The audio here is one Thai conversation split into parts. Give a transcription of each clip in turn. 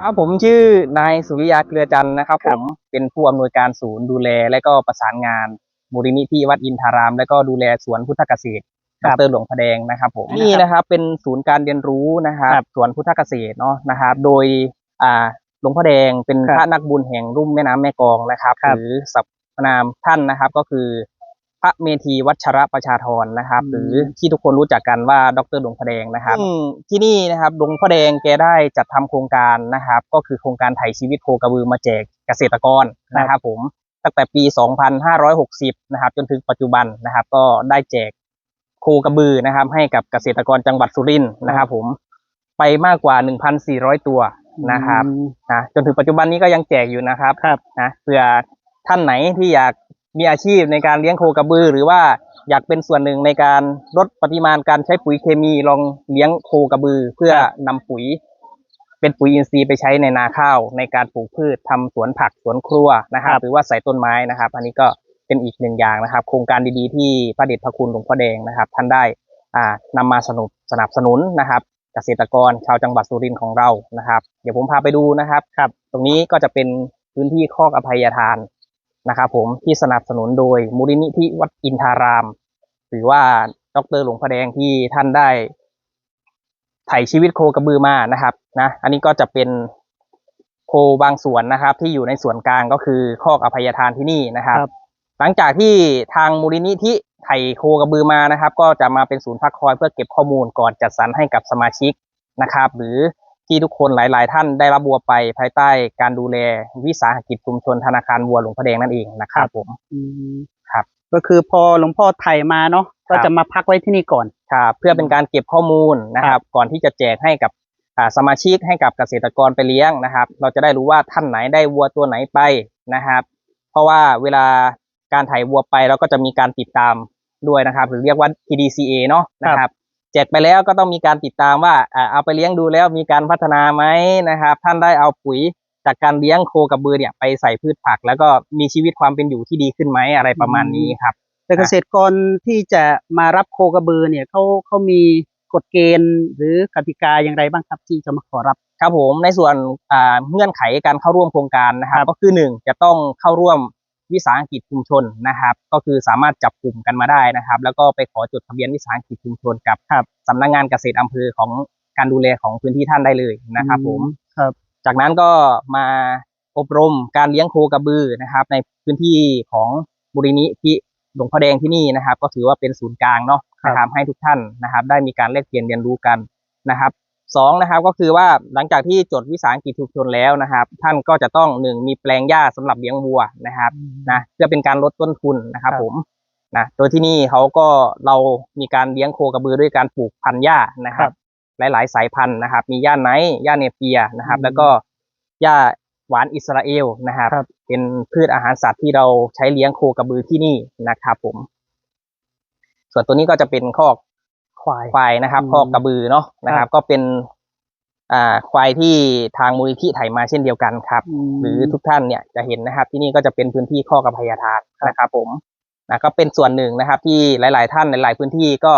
ครับผมชื่อนายสุริยาเกลือจันทร์นะครับ ผมเป็นผู้อำนวยการศูนย์ดูแล และก็ประสานงานมูลนิธิวัดอินทาราม และก็ดูแลสวนพุทธเกษตรครัดบรหลวงพระแดงนะครับผมนะครับนี่นะครับเป็นศูนย์การเรียนรู้นะครับครับสวนพุทธเกษตรเนาะนะครับโดยอ่าหลวงพ่อแดงเป็นครับพระนักบุญแห่งรุ่มแม่น้ำแม่กลองนะครับครับ หรือสรรพนามท่านนะครับก็คือ พระเมธีวัชระประชาธรนะครับอืมหรือที่ทุกคนรู้จักกันว่าดรหลวงพ่อแดงนะครับซึ่งที่นี่นะครับหลวงพ่อแดงแกได้จัดทำโครงการนะครับ ก็คือโครงการไถ่ชีวิตโคกระบือมาแจกเกษตรกรนะครับผมตั้งแต่ปี 2560 นะครับ จนถึงปัจจุบันนะครับ ก็ได้แจกโคกระบือนะครับ ให้กับเกษตรกรจังหวัดสุรินทร์นะครับผมไปมากกว่า 1,400 ตัวนะครับอืมนะจนถึงปัจจุบันนี้ก็ยังแจกอยู่นะครับครับนะเผื่อท่านไหนที่อยาก มีอาชีพในการเลี้ยงโคกระบือ หรือว่าอยากเป็นส่วนหนึ่งในการลดปริมาณการใช้ปุ๋ยเคมีลองเลี้ยงโคกระบือ เพื่อนำปุ๋ย เป็นปุ๋ยอินทรีย์ไปใช้ในนาข้าว ในการปลูกพืชทำสวนผักสวนครัวนะครับครับ หรือว่าใส่ต้นไม้นะครับ อันนี้ก็เป็นอีกหนึ่งอย่างนะครับ โครงการดีๆ ที่พระเดชพระคุณหลวงพ่อแดงนะครับ ท่านได้อ่านำมาสนับสนับสนุนนะครับ เกษตรกรชาวจังหวัดสุรินทร์ของเรานะครับ เดี๋ยวผมพาไปดูนะครับครับ ตรงนี้ก็จะเป็นพื้นที่คอกอภัยทาน นะครับผมที่สนับสนุนโดยมูลนิธิวัดอินทาราม หรือว่าดรหลวงพ่อแดงที่ท่านได้ไถ่ชีวิตโคกระบือมานะครับนะอันนี้ก็จะเป็นโคบางส่วนนะครับ ที่อยู่ในส่วนกลางก็คือคอกอภัยทานที่นี่นะครับครับหลังจากที่ทางมูลนิธิไถ่โคกระบือมานะครับ ก็จะมาเป็นศูนย์พักคอยเพื่อเก็บข้อมูลก่อนจัดสรรให้กับสมาชิกนะครับ หรือ ที่ทุกคนหลาย ๆ ท่านได้รับวัวไปภายใต้การดูแลวิสาหกิจชุมชนธนาคารวัวหลวงพระแดงนั่นเองนะครับผมอืมครับ ก็คือพอหลวงพ่อไถ่มาเนาะครับก็จะมาพักไว้ที่นี่ก่อนครับเพื่อเป็นการเก็บข้อมูลนะครับ ก่อนที่จะแจกให้กับอ่าสมาชิกให้กับเกษตรกรไปเลี้ยงนะครับ เราจะได้รู้ว่าท่านไหนได้วัวตัวไหนไปนะครับ เพราะว่าเวลาการถ่ายวัวไปเราก็จะมีการติดตามด้วยนะครับ หรือเรียกว่า PDCA เนาะนะครับ แจกไปแล้วก็ต้องมีการติดตามว่าอ่าเอาไปเลี้ยงดูแล้วมีการพัฒนาไหมนะครับ ท่านได้เอาปุ๋ยจากการเลี้ยงโคกระบือเนี่ยไปใส่พืชผัก แล้วก็มีชีวิตความเป็นอยู่ที่ดีขึ้นไหมอะไรประมาณนี้ครับ แต่เกษตรกรที่จะมารับโคกระบือเนี่ยเขาเขามีกฎเกณฑ์หรือกติกาอย่างไรบ้างครับที่จะมาขอรับครับผมในส่วนอ่าเงื่อนไขการเข้าร่วมโครงการนะครับ ก็คือหนึ่งจะต้องเข้าร่วม วิสาหกิจชุมชนนะครับ ก็คือสามารถจับกลุ่มกันมาได้นะครับ แล้วก็ไปขอจดทะเบียนวิสาหกิจชุมชนกับสำนักงานเกษตรอำเภอของการดูแลของพื้นที่ท่านได้เลยนะครับผมครับ จากนั้นก็มาอบรมการเลี้ยงโคกระบือนะครับ ในพื้นที่ของบุรีนิธิหลวงพ่อแดงที่นี่นะครับ ก็ถือว่าเป็นศูนย์กลางเนาะนะครับให้ทุกท่านนะครับ ได้มีการแลกเปลี่ยนเรียนรู้กันนะครับ สองนะครับก็คือว่าหลังจากที่จดวิสาหกิจชุมชนแล้วนะครับ ท่านก็จะต้องหนึ่งมีแปลงหญ้าสำหรับเลี้ยงวัวนะครับนะเพื่อเป็นการลดต้นทุนนะครับครับผมนะโดยที่นี่เขาก็เรามีการเลี้ยงโคกระบือด้วยการปลูกพันธุ์หญ้านะครับ หลาย ๆ สายพันธุ์นะครับ มีหญ้าไนท์หญ้าเนเปียนะครับอืมแล้วก็หญ้าหวานอิสราเอลนะครับครับเป็นพืชอาหารสัตว์ที่เราใช้เลี้ยงโคกระบือที่นี่นะครับ ผม ส่วนตัวนี้ก็จะเป็นคอก ควายควายนะครับอืมคอกกระบือเนาะนะครับ ก็เป็น อ่าควายที่ทางมูลนิธิไถมาเช่นเดียวกันครับมหรือทุกท่านเนี่ยจะเห็นนะครับ ที่นี่ก็จะเป็นพื้นที่ข้อกระพยทานนะครับผมนะก็เป็นส่วนหนึ่งนะครับ ที่หลาย ๆ ท่านหลาย ๆ พื้นที่ก็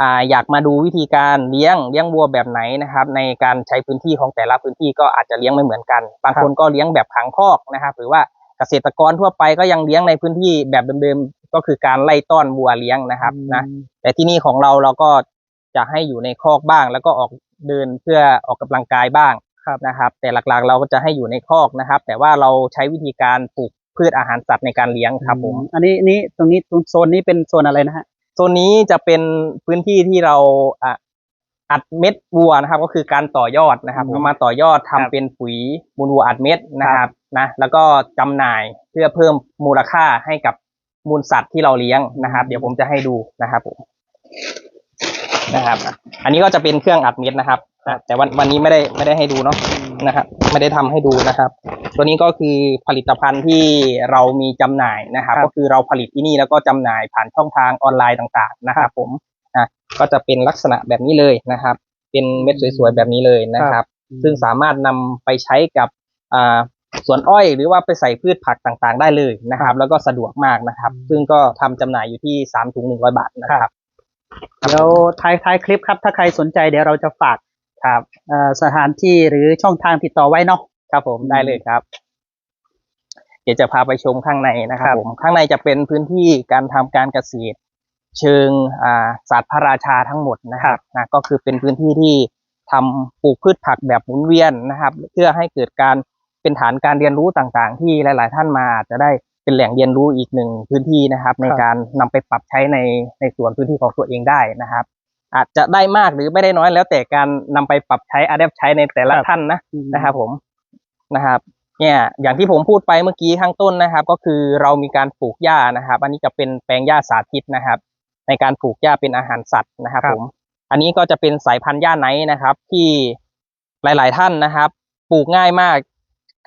อ่าอยากมาดูวิธีการเลี้ยงเลี้ยงวัวแบบไหนนะครับ ในการใช้พื้นที่ของแต่ละพื้นที่ก็อาจจะเลี้ยงไม่เหมือนกัน บางคนก็เลี้ยงแบบขังคอกนะครับ หรือว่าเกษตรกรทั่วไปก็ยังเลี้ยงในพื้นที่แบบเดิมๆ ก็คือการไล่ต้อนวัวเลี้ยงนะครับนะอืมแต่ที่นี่ของเราเราก็จะให้อยู่ในคอกบ้าง แล้วก็ออกเดินเพื่อออกกำลังกายบ้างนะครับ แต่หลักๆ เราก็จะให้อยู่ในคอกนะครับ แต่ว่าเราใช้วิธีการปลูกพืชอาหารสัตว์ในการเลี้ยงครับผมอันนี้นี่ตรงนี้ตรงโซนนี้เป็นโซนอะไรนะฮะโซนนี้จะเป็นพื้นที่ที่เราอะอัดเม็ดวัวนะครับ ก็คือการต่อยอดนะครับอืมเอามาต่อยอดทำครับเป็นปุ๋ยมูลวัวอัดเม็ดนะครับนะแล้วก็จำหน่ายเพื่อเพิ่มมูลค่าให้กับ มูลสัตว์ที่เราเลี้ยงนะครับ เดี๋ยวผมจะให้ดูนะครับผมนะครับ อันนี้ก็จะเป็นเครื่องอัดเม็ดนะครับนะแต่วันวันนี้ไม่ได้ไม่ได้ให้ดูเนาะนะครับ ไม่ได้ทำให้ดูนะครับ ตัวนี้ก็คือผลิตภัณฑ์ที่เรามีจำหน่ายนะครับครับ ก็คือเราผลิตที่นี่แล้วก็จำหน่ายผ่านช่องทางออนไลน์ต่างๆนะครับ ผมนะก็จะเป็นลักษณะแบบนี้เลยนะครับ เป็นเม็ดสวยๆแบบนี้เลยนะครับ ซึ่งสามารถนำไปใช้กับอ่า สวนอ้อยหรือว่าไปใส่พืชผักต่างๆ ได้เลยนะครับ แล้วก็สะดวกมากนะครับ ซึ่งก็ทำจำหน่ายอยู่ที่สามถุงหนึ่งร้อยบาทนะครับเดี๋ยวท้ายท้ายคลิปครับถ้าใครสนใจเดี๋ยวเราจะฝากครับเอ่อสถานที่หรือช่องทางติดต่อไว้เนาะครับผมได้เลยครับ เดี๋ยวจะพาไปชมข้างในนะครับครับผมข้างในจะเป็นพื้นที่การทำการเกษตร เชิงอ่าศาสตร์พระราชาทั้งหมดนะครับนะก็คือเป็นพื้นที่ที่ทำปลูกพืชผักแบบหมุนเวียนนะครับ เพื่อให้เกิดการ เป็นฐานการเรียนรู้ต่างๆ ที่หลาย ๆ ท่านมาอาจจะได้เป็นแหล่งเรียนรู้อีกหนึ่งพื้นที่นะครับ ในการนำไปปรับใช้ในในส่วนพื้นที่ของตัวเองได้นะครับ อาจจะได้มากหรือไม่ได้น้อยแล้วแต่การนำไปปรับใช้อา d ใช้ในแต่ละท่านนะนะครับผมนะครับเนี่ยอย่างที่ผมพูดไปเมื่อกี้ข้างต้นนะครับ ก็คือเรามีการปลูกหญ้านะครับ อันนี้จะเป็นแปลงหญ้าสาธิตนะครับ ในการปลูกหญ้าเป็นอาหารสัตว์นะครับครับผม อันนี้ก็จะเป็นสายพันธุ์หญ้าไนท์นะครับ ที่หลาย ๆ ท่านนะครับ ปลูกง่ายมาก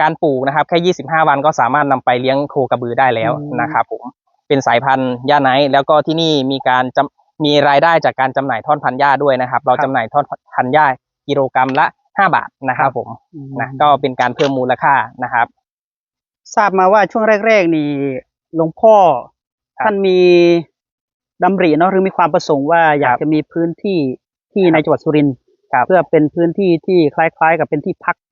การปลูกนะครับแค่ 25 วันก็สามารถนำไปเลี้ยงโคกระบือได้แล้วนะครับผมเป็นสายพันธุ์หญ้าไนท์แล้วก็ที่นี่มีการจำมีรายได้จากการจำหน่ายท่อนพันธุ์หญ้าด้วยนะครับ เราจำหน่ายท่อนพันธุ์หญ้ากิโลกรัมละ 5 บาทนะครับผมอืมนะก็เป็นการเพิ่มมูลค่านะครับ ทราบมาว่าช่วงแรก ๆ นี่หลวงพ่อครับท่านมีดำริเนาะหรือมีความประสงค์ว่าอยากจะมีพื้นที่ที่ในจังหวัดสุรินทร์ครับเพื่อเป็นพื้นที่ที่คล้าย ๆ กับเป็นที่พักเอ่อ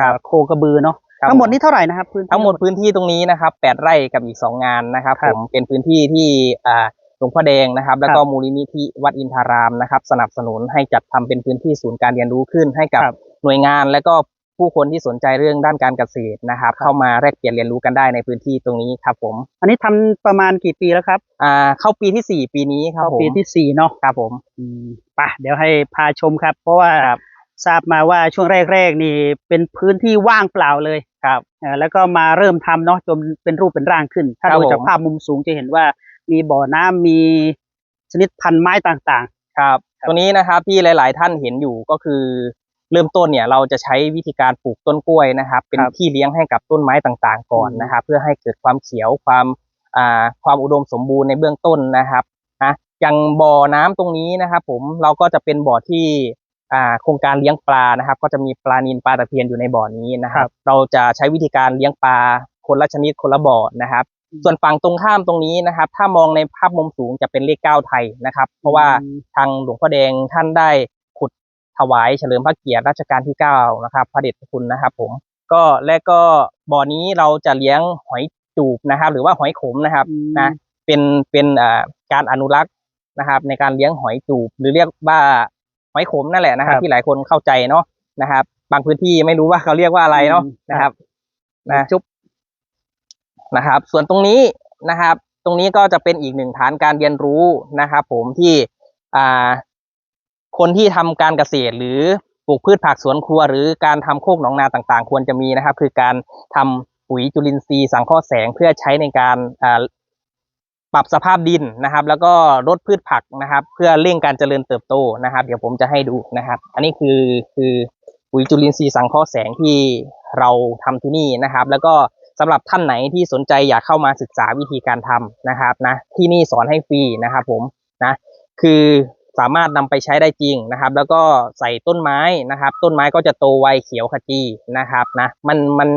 ครับ โคกระบือเนาะครับทั้งหมดนี้เท่าไหร่นะครับพื้นที่ ทั้งหมดพื้นที่ตรงนี้นะครับแปดไร่กับอีกสองงานนะครับครัผบมเป็นพื้นที่ที่อ่าหลวงพ่อแดงนะครับ แล้วก็ครับมูลนิธิวัดอินทารามนะครับ สนับสนุนให้จัดทำเป็นพื้นที่ศูนย์การเรียนรู้ขึ้นให้กับครับหน่วยงาน และก็ผู้คนที่สนใจเรื่องด้านการเกษตรนะครับ ครับ เข้ามาแลกเปลี่ยนเรียนรู้กันได้ในพื้นที่ตรงนี้ครับผมอันนี้ทำประมาณกี่ปีแล้วครับอ่าเข้าปีที่สี่ปีนี้ครับเข้าผมปีที่สี่เนาะครับผม อืมไปเดี๋ยวให้พาชมครับ เพราะว่าครับ ทราบมาว่าช่วงแรกๆนี่เป็นพื้นที่ว่างเปล่าเลยครับเอ่อแล้วก็มาเริ่มทำเนาะจนเป็นรูปเป็นร่างขึ้น ถ้าครับดูจากผมภาพมุมสูงจะเห็นว่ามีบ่อน้ำมีชนิดพันธุ์ไม้ต่างครับครับ ตัวนี้นะครับที่หลาย ๆ ท่านเห็นอยู่ก็คือ เริ่มต้นเนี่ยเราจะใช้วิธีการปลูกต้นกล้วยนะครับ เป็นครับที่เลี้ยงให้กับต้นไม้ต่างๆ ก่อนอืมนะครับ เพื่อให้เกิดความเขียวความอ่าความอุดมสมบูรณ์ในเบื้องต้นนะครับนะอย่างบ่อน้ำตรงนี้นะครับ ผมเราก็จะเป็นบ่อที่อ่า โครงการเลี้ยงปลานะครับ ก็จะมีปลานิลปลาตะเพียนอยู่ในบ่อนี้นะครับ เราจะใช้วิธีการเลี้ยงปลาคนละชนิดคนละบ่อนะครับ ส่วนฝั่งตรงข้ามตรงนี้นะครับ ถ้ามองในภาพมุมสูงจะเป็นเลขเก้าไทยนะครับๆเพราะว่าอืมทางหลวงพ่อแดงท่านได้ขุดถวายเฉลิมพระเกียรติรัชกาลที่เก้านะครับพระเดชพระคุณนะครับ ผมก็และก็บ่อนี้เราจะเลี้ยงหอยจูบนะครับ หรือว่าหอยขมนะครับอืมนะเป็นเป็นอ่าการอนุรักษ์นะครับ ในการเลี้ยงหอยจูบ หรือเรียกว่าห อยขมนั่นแหละนะครับ ที่หลายคนเข้าใจเนาะนะครับ บางพื้นที่ไม่รู้ว่าเขาเรียกว่าอะไรเนาะนะครับนะจุ๊บนะครับ ส่วนตรงนี้นะครับ ตรงนี้ก็จะเป็นอีกหนึ่งฐานการเรียนรู้นะครับ ผมที่อ่าคนที่ทำการเกษตรหรือปลูกพืชผักสวนครัว หรือการทำโคกหนองนาต่างๆ ควรจะมีนะครับ คือการทำปุ๋ยจุลินทรีย์สังเคราะห์แสงเพื่อใช้ในการอ่า ปรับสภาพดินนะครับ แล้วก็ลดพืชผักนะครับ เพื่อเร่งการเจริญเติบโตนะครับ เดี๋ยวผมจะให้ดูนะครับ อันนี้คือคือปุ๋ยจุลินทรีย์สังเคราะห์แสงที่เราทำที่นี่นะครับ แล้วก็สำหรับท่านไหนที่สนใจอยากเข้ามาศึกษาวิธีการทำนะครับนะที่นี่สอนให้ฟรีนะครับผมนะคือสามารถนำไปใช้ได้จริงนะครับ แล้วก็ใส่ต้นไม้นะครับ ต้นไม้ก็จะโตไวเขียวขจีนะครับนะมันมัน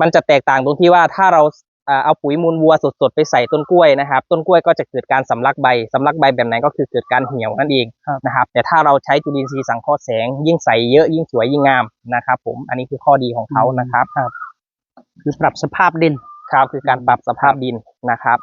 มันจะแตกต่างตรงที่ว่าถ้าเรา เอ่อเอาปุ๋ยมูลวัวสดๆไปใส่ต้นกล้วยนะครับ ต้นกล้วยก็จะเกิดการสำลักใบสำลักใบแบบไหนก็คือเกิดการเหี่ยวนั่นเองครับนะครับ แต่ถ้าเราใช้จุลินทรีย์สังเคราะห์แสง ยิ่งใส่เยอะยิ่งสวยยิ่งงามนะครับ ผมอันนี้คือข้อดีของเขานะครับครับ คือปรับสภาพดินครับคือการปรับสภาพดินนะครับ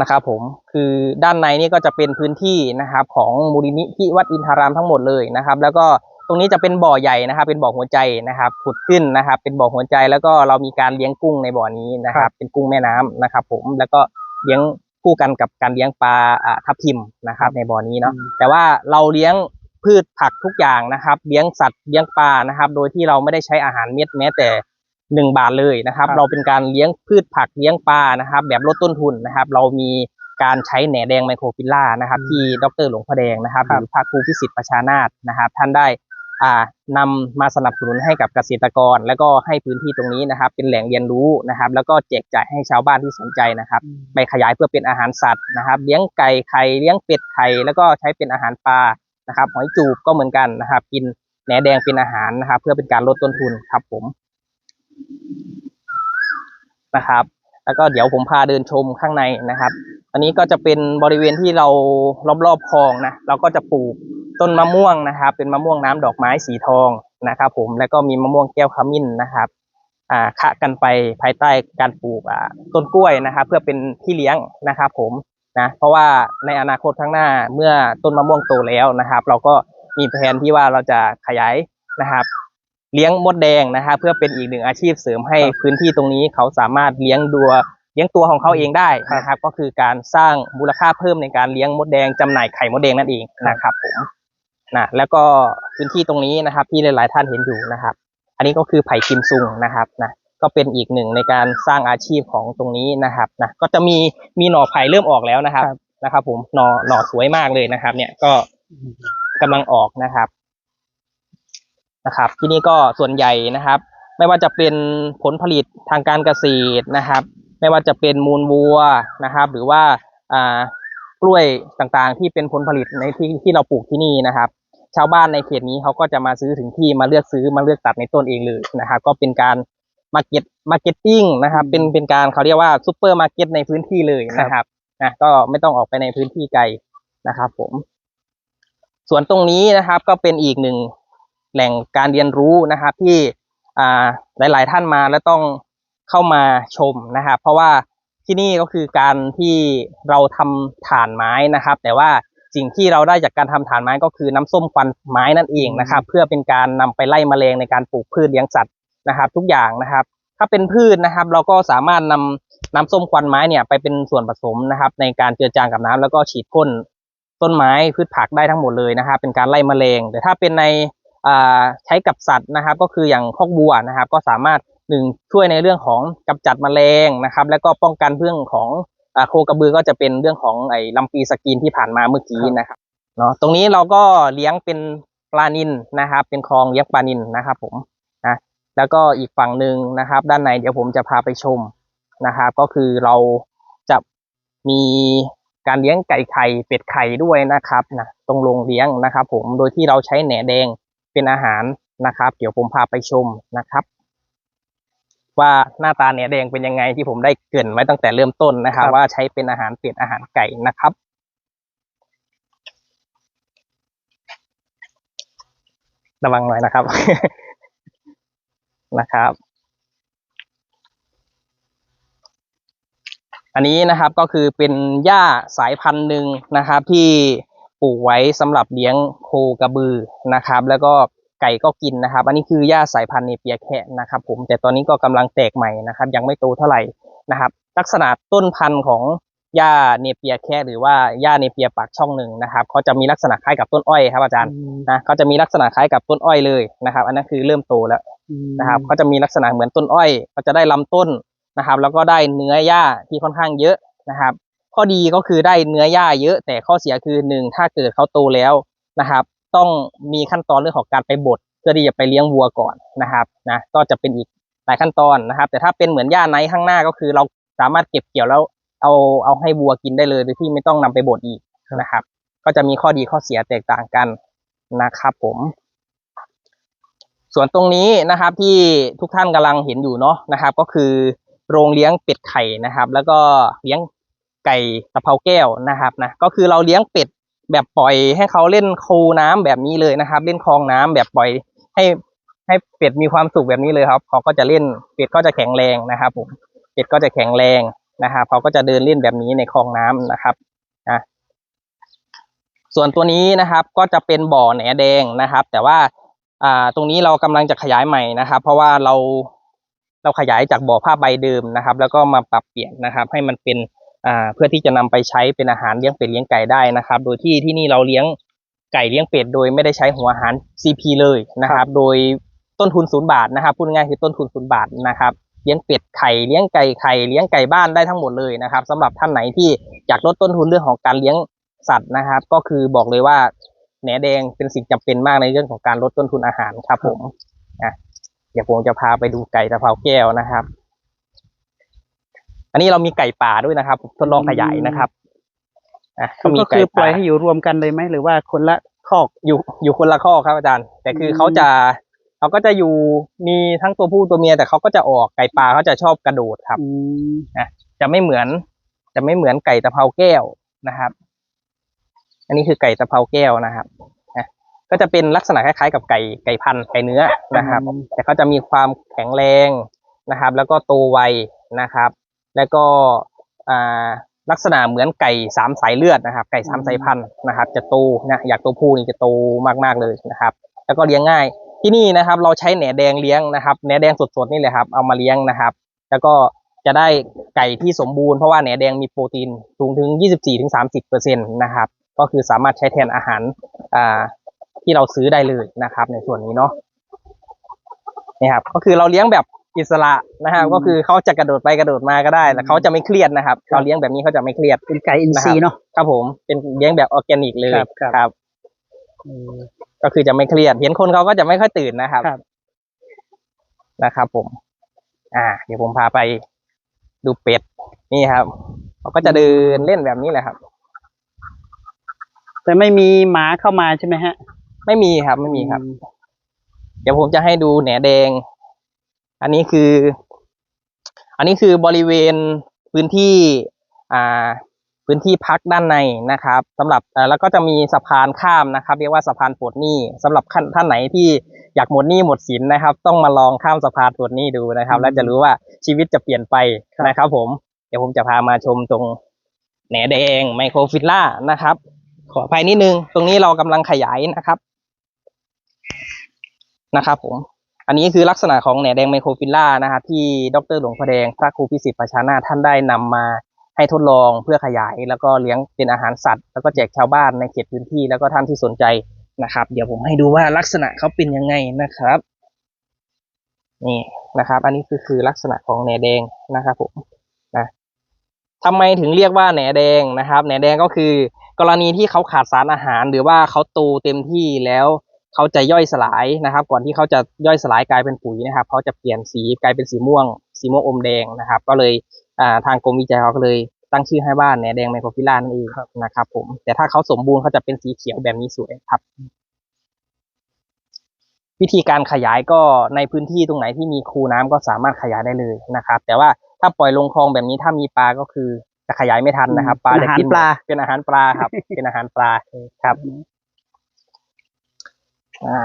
นะครับผมคือด้านในนี่ก็จะเป็นพื้นที่นะครับ ของมูลนิธิวัดอินทารามทั้งหมดเลยนะครับ แล้วก็ ตรงนี้จะเป็นบ่อใหญ่นะครับ เป็นบ่อหัวใจนะครับ ขุดขึ้นนะครับ เป็นบ่อหัวใจแล้วก็เรามีการเลี้ยงกุ้งในบ่อนี้นะครับ เป็นกุ้งแม่น้ำนะครับ ผมแล้วก็เลี้ยงคู่กันกับการเลี้ยงปลาอ่าทับทิมนะครับ ในบ่อนี้เนาะอืมแต่ว่าเราเลี้ยงพืชผักทุกอย่างนะครับ เลี้ยงสัตว์เลี้ยงปลานะครับ โดยที่เราไม่ได้ใช้อาหารเม็ดแม้แต่หนึ่งบาทเลยนะครับครับ เราเป็นการเลี้ยงพืชผักเลี้ยงปลานะครับ แบบลดต้นทุนนะครับ เรามีการใช้แหนแดงไมโครฟิลล่านะครับ ที่ดรหลวงพ่อแดงนะครับหรือภาครูพิสิทธิ์ประชานาถนะครับ ท่านได้อ่า นำมาสนับสนุนให้กับเกษตรกร แล้วก็ให้พื้นที่ตรงนี้นะครับ เป็นแหล่งเรียนรู้นะครับ แล้วก็แจกจ่ายให้ชาวบ้านที่สนใจนะครับ ไปขยายเพื่อเป็นอาหารสัตว์นะครับ เลี้ยงไก่ไข่เลี้ยงเป็ดไข่แล้วก็ใช้เป็นอาหารปลานะครับหอยจูบก็เหมือนกันนะครับ กินแหนแดงเป็นอาหารนะครับ เพื่อเป็นการลดต้นทุนครับผมนะครับ แล้วก็เดี๋ยวผมพาเดินชมข้างในนะครับ อันนี้ก็จะเป็นบริเวณที่เรารอบๆคลองนะเราก็จะปลูก ต้นมะม่วงนะครับ เป็นมะม่วงน้ำดอกไม้สีทองนะครับ ผมแล้วก็มีมะม่วงแก้วขมิ้นนะครับอ่าคะกันไปภายใต้การปลูกอ่าต้นกล้วยนะครับ เพื่อเป็นที่เลี้ยงนะครับ ผมนะเพราะว่าในอนาคตข้างหน้าเมื่อต้นมะม่วงโตแล้วนะครับ เราก็มีแผนที่ว่าเราจะขยายนะครับ เลี้ยงมดแดงนะครับเพื่อเป็นอีกหนึ่งอาชีพเสริมให้พื้นที่ตรงนี้เขาสามารถเลี้ยงดัวเลี้ยงตัวของเขาเองได้นะครับ ก็คือการสร้างมูลค่าเพิ่มในการเลี้ยงมดแดงจำหน่ายไข่มดแดงนั่นเองนะครับผม นะแล้วก็พื้นที่ตรงนี้นะครับที่หลายๆท่านเห็นอยู่นะครับ อันนี้ก็คือไผ่คิมซุงนะครับนะก็เป็นอีกหนึ่งในการสร้างอาชีพของตรงนี้นะครับนะก็จะมีมีหน่อไผ่เริ่มออกแล้วนะครับครับนะครับ ผมหน่อหน่อสวยมากเลยนะครับ เนี่ยก็กำลังออกนะครับนะครับ ที่นี่ก็ส่วนใหญ่นะครับ ไม่ว่าจะเป็นผลผลิตทางการเกษตรนะครับ ไม่ว่าจะเป็นมูลวัวนะครับ หรือว่าอ่า กล้วยต่างๆ ที่เป็นผลผลิตในที่ที่เราปลูกที่นี่นะครับ ชาวบ้านในเขตนี้เขาก็จะมาซื้อถึงที่มาเลือกซื้อมาเลือกตัดในต้นเองเลยนะครับ ก็เป็นการมาเก็ตมาร์เก็ตติ้งนะครับ เป็นเป็นการเขาเรียกว่าซูเปอร์มาร์เก็ตในพื้นที่เลยนะครับนะก็ไม่ต้องออกไปในพื้นที่ไกลนะครับ ผม ส่วนตรงนี้นะครับ ก็เป็นอีกหนึ่งแหล่งการเรียนรู้นะครับ ที่อ่าหลาย ๆ ท่านมาแล้วต้องเข้ามาชมนะครับ เพราะว่า ที่นี่ก็คือการที่เราทำถ่านไม้นะครับ แต่ว่าสิ่งที่เราได้จากการทำถ่านไม้ก็คือน้ำส้มควันไม้นั่นเองนะครับ เพื่อเป็นการนำไปไล่แมลงในการปลูกพืชเลี้ยงสัตว์นะครับ ทุกอย่างนะครับ ถ้าเป็นพืชนะครับ เราก็สามารถนำน้ำส้มควันไม้เนี่ยไปเป็นส่วนผสมนะครับ ในการเจือจางกับน้ำแล้วก็ฉีดพ่นต้นไม้พืชผักได้ทั้งหมดเลยนะครับ เป็นการไล่แมลง แต่ถ้าเป็นในอ่าใช้กับสัตว์นะครับ ก็คืออย่างคอกวัวนะครับ ก็สามารถ หนึ่งช่วยในเรื่องของกำจัดแมลงนะครับ แล้วก็ป้องกันเรื่องของอโคกระบือก็จะเป็นเรื่องของไอ้ลำปีสกรีนที่ผ่านมาเมื่อกี้นะครับเนาะตรงนี้เราก็เลี้ยงเป็นปลานินนะครับ เป็นคลองเลี้ยงปลานินนะครับผมนะแล้วก็อีกฝั่งหนึ่งนะครับ ด้านในเดี๋ยวผมจะพาไปชมนะครับ ก็คือเราจะมีการเลี้ยงไก่ไข่เป็ดไข่ด้วยนะครับนะตรงโรงเลี้ยงนะครับ ผมโดยที่เราใช้แหนแดงเป็นอาหารนะครับ เดี๋ยวผมพาไปชมนะครับ ว่าหน้าตาแหนแดงเป็นยังไงที่ผมได้เกรินไว้ตั้งแต่เริ่มต้นนะครับครับ ว่าใช้เป็นอาหารเป็ดอาหารไก่นะครับ ระวังหน่อยนะครับนะครับ อันนี้นะครับก็คือเป็นหญ้าสายพันธุ์หนึ่งนะครับ ที่ปลูกไว้สำหรับเลี้ยงโคกระบือนะครับ แล้วก็ ไก่ก็กินนะครับ อันนี้คือหญ้าสายพันธุ์เนเปียแคะนะครับ ผมแต่ตอนนี้ก็กำลังแตกใหม่นะครับ ยังไม่โตเท่าไหร่นะครับ ลักษณะต้นพันธุ์ของหญ้าเนเปียแคะหรือว่าหญ้าเนเปียปากช่องหนึ่งนะครับเขาจะมีลักษณะคล้ายกับต้นอ้อยครับอาจารย์อืมนะเขาจะมีลักษณะคล้ายกับต้นอ้อยเลยนะครับ อันนั้นคือเริ่มโตแล้วอืมนะครับก็จะมีลักษณะเหมือนต้นอ้อยก็จะได้ลำต้นนะครับ แล้วก็ได้เนื้อหญ้าที่ค่อนข้างเยอะนะครับ ข้อดีก็คือได้เนื้อหญ้าเยอะ แต่ข้อเสียคือหนึ่งถ้าเกิดเขาโตแล้วนะครับ ต้องมีขั้นตอนเรื่องของการไปบดเพื่อที่จะไปเลี้ยงวัวก่อนนะครับนะก็จะเป็นอีกหลายขั้นตอนนะครับ แต่ถ้าเป็นเหมือนหญ้าไนข้างหน้าก็คือ เราสามารถเก็บเกี่ยวแล้วเอาเอาให้วัวกินได้เลยโดยที่ไม่ต้องนำไปบดอีกนะครับ ก็จะมีข้อดีข้อเสียแตกต่างกันนะครับผม ส่วนตรงนี้นะครับที่ทุกท่านกำลังเห็นอยู่เนาะนะครับ ก็คือโรงเลี้ยงเป็ดไข่นะครับ แล้วก็เลี้ยงไก่ตะเภาแก้วนะครับนะก็คือเราเลี้ยงเป็ด แบบปล่อยให้เขาเล่นคูน้ำแบบนี้เลยนะครับ เล่นคลองน้ำแบบปล่อยให้ให้เป็ดมีความสุขแบบนี้เลยครับ เขาก็จะเล่นเป็ดก็จะแข็งแรงนะครับผมเป็ดก็จะแข็งแรงนะครับเขาก็จะเดินเล่นแบบนี้ในคลองน้ำนะครับนะส่วนตัวนี้นะครับก็จะเป็นบ่อแหนแดงนะครับ แต่ว่าอ่าตรงนี้เรากำลังจะขยายใหม่นะครับ เพราะว่าเราเราขยายจากบ่อผ้าใบเดิมนะครับ แล้วก็มาปรับเปลี่ยนนะครับ ให้มันเป็น เพื่อที่จะนำไปใช้เป็นอาหารเลี้ยงเป็ดเลี้ยงไก่ได้นะครับ โดยที่ที่นี่เราเลี้ยงไก่เลี้ยงเป็ดโดยไม่ได้ใช้หัวอาหาร CP เลยนะครับ โดยต้นทุนศูนย์บาทนะครับพูดง่ายๆคือต้นทุนศูนย์บาทนะครับเลี้ยงเป็ดไข่เลี้ยงไก่ไข่เลี้ยงไก่บ้านได้ทั้งหมดเลยนะครับสำหรับท่านไหนที่อยากลดต้นทุนเรื่องของการเลี้ยงสัตว์นะครับ ก็คือบอกเลยว่าแหนแดงเป็นสิ่งจำเป็นมากในเรื่องของการลดต้นทุนอาหารครับผมนะเดี๋ยวผมจะพาไปดูไก่ตะเภาแก้วนะครับ อันนี้เรามีไก่ป่าด้วยนะครับทดลองขยายนะครับอะเขามีก็ไก่คือปล่ป่าอยให้อยู่รวมกันเลยไหมหรือว่าคนละคอก อยู่อยู่คนละข้อครับอาจารย์ แต่คืออืมเขาจะเขาก็จะอยู่มีทั้งตัวผู้ตัวเมีย แต่เขาก็จะออกไก่ป่าเขาจะชอบกระโดดครับ อืมจะไม่เหมือน จะไม่เหมือนไก่ตะเภาแก้วนะครับ อันนี้คือไก่ตะเภาแก้วนะครับนะก็จะเป็นลักษณะคล้ายๆ กับไก่ไก่พันธุ์ไก่เนื้อนะครับ แต่เขาจะมีความแข็งแรงนะครับ แล้วก็โตไวนะครับ แล้วก็ลักษณะเหมือนไก่สามสายเลือดนะครับ ไก่สามสายพันธุ์นะครับ จะโตนะอยากตัวผู้นี่จะโตมากๆเลยนะครับ แล้วก็เลี้ยงง่าย ที่นี่นะครับ เราใช้แหนแดงเลี้ยงนะครับแหนแดงสดๆนี่เลยครับเอามาเลี้ยงนะครับ แล้วก็จะได้ไก่ที่สมบูรณ์เพราะว่าแหนแดงมีโปรตีนสูงถึง 24-30เปอร์เซ็นต์นะครับ ก็คือสามารถใช้แทนอาหารที่เราซื้อได้เลยนะครับ ในส่วนนี้เนาะนี่ครับก็คือเราเลี้ยงแบบ อิสระนะครับอืมก็คือเขาจะกระโดดไปกระโดดมาก็ได้แต่เขาจะไม่เครียดนะครับครับเราเลี้ยงแบบนี้เขาจะไม่เครียดเป็นไก่อินทรีย์เนาะครับผมเป็นเลี้ยงแบบออร์แกนิกเลยครับครับครับก็คือจะไม่เครียด เห็นคนเขาก็จะไม่ค่อยตื่นนะครับครับนะครับผม อ่า เดี๋ยวผมพาไปดูเป็ดนี่ครับเขาก็จะเดินเล่นแบบนี้แหละครับ แต่ไม่มีหมาเข้ามาใช่ไหมฮะ ไม่มีครับ ไม่มีครับอืเดี๋ยวผมจะให้ดูแหนแดง อันนี้คือ อันนี้คือบริเวณพื้นที่อ่าพื้นที่พักด้านในนะครับสำหรับแล้วก็จะมีสะพานข้ามนะครับ เรียกว่าสะพานปลดหนี้สำหรับท่านไหนที่อยากหมดหนี้หมดสินนะครับ ต้องมาลองข้ามสะพานปลดหนี้ดูนะครับ แล้วจะรู้ว่าชีวิตจะเปลี่ยนไปนะครับผมเดี๋ยวผมจะพามาชมตรงแหนแดงไมโครฟิลล่านะครับ ขออภัยนิดนึง ตรงนี้เรากำลังขยายนะครับนะครับผม อันนี้คือลักษณะของแหนแดงไมโครฟิลล่านะครับที่ดรหลวงพระแดงพระครูพิสิทธิ์ประชานาท่านได้นำมาให้ทดลองเพื่อขยาย แล้วก็เลี้ยงเป็นอาหารสัตว์ แล้วก็แจกชาวบ้านในเขตพื้นที่แล้วก็ท่านที่สนใจนะครับ เดี๋ยวผมให้ดูว่าลักษณะเขาเป็นยังไงนะครับนี่นะครับ อันนี้คือคือลักษณะของแหนแดงนะครับผมนะทำไมถึงเรียกว่าแหนแดงนะครับแหนแดงก็คือ กรณีที่เขาขาดสารอาหาร หรือว่าเขาโตเต็มที่แล้ว เขาจะย่อยสลายนะครับ ก่อนที่เขาจะย่อยสลายกลายเป็นปุ๋ยนะครับเขาจะเปลี่ยนสีกลายเป็นสีม่วง สีม่วงอมแดงนะครับ ก็เลยอ่าทางกรมวิจัยเขาก็เลยตั้งชื่อให้ว่าแหนแดงไมโครฟิลล่านั่นเองนะครับผมแต่ถ้าเขาสมบูรณ์เขาจะเป็นสีเขียวแบบนี้สวยครับ วิธีการขยายก็ในพื้นที่ตรงไหนที่มีคูน้ำก็สามารถขยายได้เลยนะครับ แต่ว่าถ้าปล่อยลงคลองแบบนี้ถ้ามีปลาก็คือจะขยายไม่ทันนะครับ ปลาจะกินหมดเป็นอาหารปลาครับ เป็นอาหารปลาครับ อ่า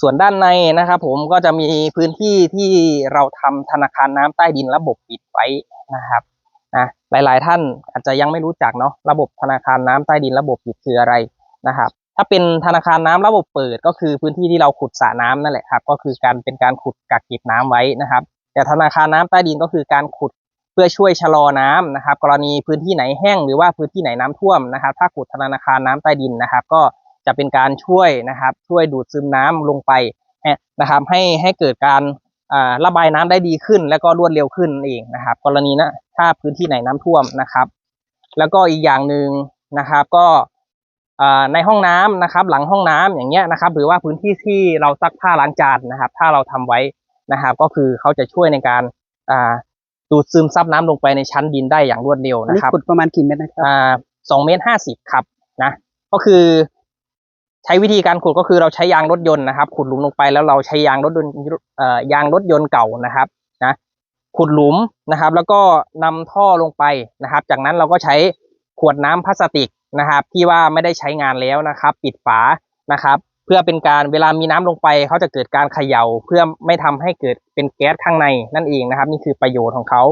ส่วนด้านในนะครับผมก็จะมีพื้นที่ที่เราทำธนาคารน้ำใต้ดินระบบปิดไว้นะครับนะหลาย ๆ ท่านอาจจะยังไม่รู้จักเนาะระบบธนาคารน้ำใต้ดินระบบปิดคืออะไรนะครับ ถ้าเป็นธนาคารน้ำระบบเปิด ก็คือพื้นที่ที่เราขุดสระน้ำนั่นแหละครับ ก็คือการเป็นการขุดกักเก็บน้ำไว้นะครับ แต่ธนาคารน้ำใต้ดินก็คือการขุด เพื่อช่วยชะลอน้ำนะครับ กรณีพื้นที่ไหนแห้งหรือว่าพื้นที่ไหนน้ำท่วมนะครับ ถ้าขุดธนาคารน้ำใต้ดินนะครับ ก็จะเป็นการช่วยนะครับ ช่วยดูดซึมน้ำลงไปนะครับ ให้ให้เกิดการระบายน้ำได้ดีขึ้น แล้วก็รวดเร็วขึ้นเองนะครับ กรณีนะถ้าพื้นที่ไหนน้ำท่วมนะครับ แล้วก็อีกอย่างหนึ่งนะครับก็ในห้องน้ำนะครับ หลังห้องน้ำอย่างเงี้ยนะครับ หรือว่าพื้นที่ที่เราซักผ้าล้างจานนะครับ ถ้าเราทำไว้นะครับ ก็คือเขาจะช่วยในการ ดูดซึมซับน้ำลงไปในชั้นดินได้อย่างรวดเร็วอันนี้นะครับขุดประมาณกี่เมตรนะครับอ่าสองเมตรห้าสิบครับนะ ก็คือ ใช้วิธีการขุดก็คือเราใช้ยางรถยนต์นะครับ ขุดหลุมลงไปแล้วเราใช้ยางรถยนต์เอ่อยางรถยนต์เก่านะครับนะขุดหลุมนะครับ แล้วก็นำท่อลงไปนะครับ จากนั้นเราก็ใช้ขวดน้ำพลาสติกนะครับ ที่ว่าไม่ได้ใช้งานแล้วนะครับ ปิดฝานะครับ เพื่อเป็นการเวลามีน้ำลงไปเขาจะเกิดการเขย่า เพื่อไม่ทำให้เกิดเป็นแก๊สข้างในนั่นเองนะครับ นี่คือประโยชน์ของเขา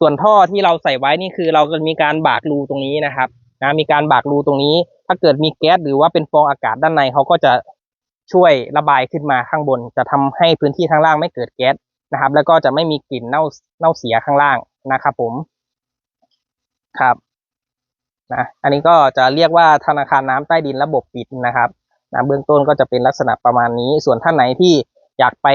ส่วนท่อที่เราใส่ไว้นี่คือเราก็มีการบากรูตรงนี้นะครับนะมีการบากรูตรงนี้ ถ้าเกิดมีแก๊สหรือว่าเป็นฟองอากาศด้านในเขาก็จะช่วยระบายขึ้นมาข้างบน จะทำให้พื้นที่ข้างล่างไม่เกิดแก๊สนะครับ แล้วก็จะไม่มีกลิ่นเน่าเน่าเสียข้างล่างนะครับผมครับนะอันนี้ก็จะเรียกว่าธนาคารน้ำใต้ดินระบบปิดนะครับ นะเบื้องต้นก็จะเป็นลักษณะประมาณนี้ ส่วนท่านไหนที่อยากไป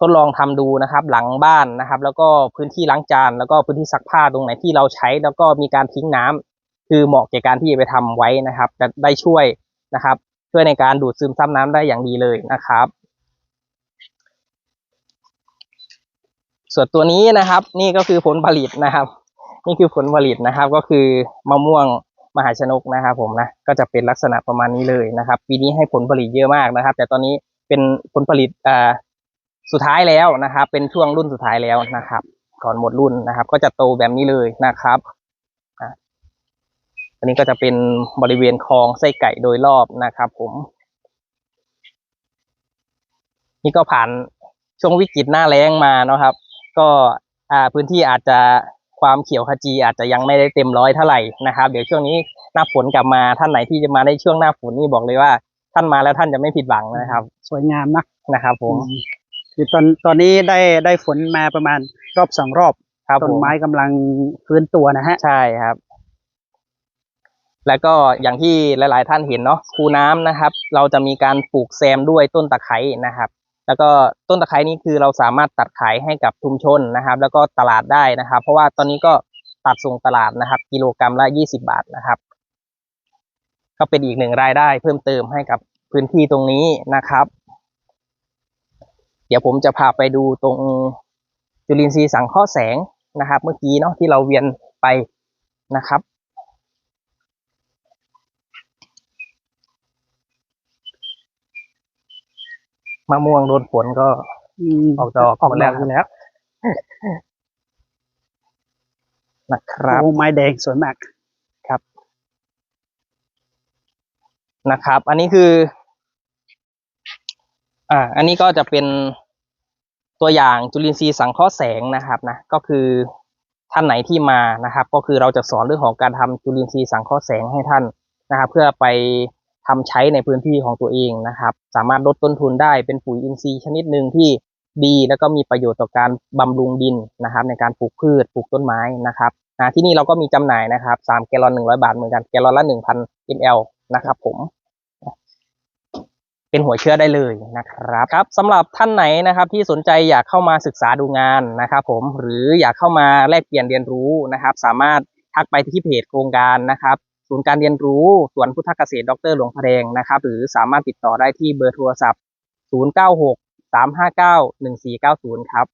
ทดลองทำดูนะครับ หลังบ้านนะครับ แล้วก็พื้นที่ล้างจานแล้วก็พื้นที่ซักผ้าตรงไหนที่เราใช้ แล้วก็มีการทิ้งน้ำคือเหมาะแก่การที่จะไปทำไว้นะครับ จะได้ช่วยนะครับ ช่วยในการดูดซึมซับน้ำได้อย่างดีเลยนะครับ ส่วนตัวนี้นะครับ นี่ก็คือผลผลิตนะครับ นี่คือผลผลิตนะครับ ก็คือมะม่วง มหาชนกนะครับผมนะก็จะเป็นลักษณะประมาณนี้เลยนะครับปีนี้ให้ผลผลิตเยอะมากนะครับ แต่ตอนนี้เป็นผลผลิตอ่าสุดท้ายแล้วนะครับ เป็นช่วงรุ่นสุดท้ายแล้วนะครับ ก่อนหมดรุ่นนะครับ ก็จะโตแบบนี้เลยนะครับนนี้ก็จะเป็นบริเวณคลองไส้ไก่โดยรอบนะครับ ผม นี่ก็ผ่านช่วงวิกฤตหน้าแล้งมาเนาะครับ ก็อ่าพื้นที่อาจจะ ความเขียวขจีอาจจะยังไม่ได้เต็มร้อยเท่าไหร่นะครับเดี๋ยวช่วงนี้หน้าฝนกลับมาท่านไหนที่จะมาได้ช่วงหน้าฝนนี่บอกเลยว่า ท่านมาแล้วท่านจะไม่ผิดหวังนะครับ สวยงามนะนะครับ ผมอืมคือตอนตอนนี้ได้ได้ฝนมาประมาณรอบสองรอบครับต้ผนมไม้กำลังฟื้นตัวนะฮะใช่ครับ แล้วก็อย่างที่หลาย ๆ ท่านเห็นเนาะคูน้ำนะครับ เราจะมีการปลูกแซมด้วยต้นตะไคร้นะครับ แล้วก็ต้นตะไคร้นี้คือเราสามารถตัดขายให้กับชุมชนนะครับ แล้วก็ตลาดได้นะครับ เพราะว่าตอนนี้ก็ตัดส่งตลาดนะครับ กิโลกรรัมละยี่สิบาทนะครับ ก็เป็นอีกหนึ่งรายได้เพิ่มเติมให้กับพื้นที่ตรงนี้นะครับ เดี๋ยวผมจะพาไปดูตรงจุลินทรีย์สังเคราะห์แสงนะครับ เมื่อกี้เนาะที่เราเวียนไปนะครับ มะม่วงโดนฝนก็มออกดอกออกหมดดแล้อวกอยู่แล้วนะครับโอ้ไม้แดงสวยมากนะครับ อันนี้คือ อ่า อันนี้ก็จะเป็นตัวอย่างจุลินทรีย์สังเคราะห์แสงนะครับนะก็คือท่านไหนที่มานะครับ ก็คือเราจะสอนเรื่องของการทำจุลินทรีย์สังเคราะห์แสงให้ท่านนะครับ เพื่อไป ทำใช้ในพื้นที่ของตัวเองนะครับ สามารถลดต้นทุนได้เป็นปุ๋ยอินทรีย์ชนิดหนึ่งที่ดี แล้วก็มีประโยชน์ต่อการบำรุงดินนะครับ ในการปลูกพืชปลูกต้นไม้นะครับที่นี่เราก็มีจำหน่ายนะครับสามแกลลอนหนึ่งร้อยบาทเหมือนกันแกลลอนละหนึ่งพันมลนะครับผมเป็นหัวเชื้อได้เลยนะครับครับสำหรับท่านไหนนะครับที่สนใจอยากเข้ามาศึกษาดูงานนะครับ ผมหรืออยากเข้ามาแลกเปลี่ยนเรียนรู้นะครับ สามารถทักไปที่เพจโครงการนะครับ ศูนย์การเรียนรู้สวนพุทธเกษตรดรหลวงพระแดงนะครับ หรือสามารถติดต่อได้ที่เบอร์โทรศัพท์ 096 359 1490 ครับ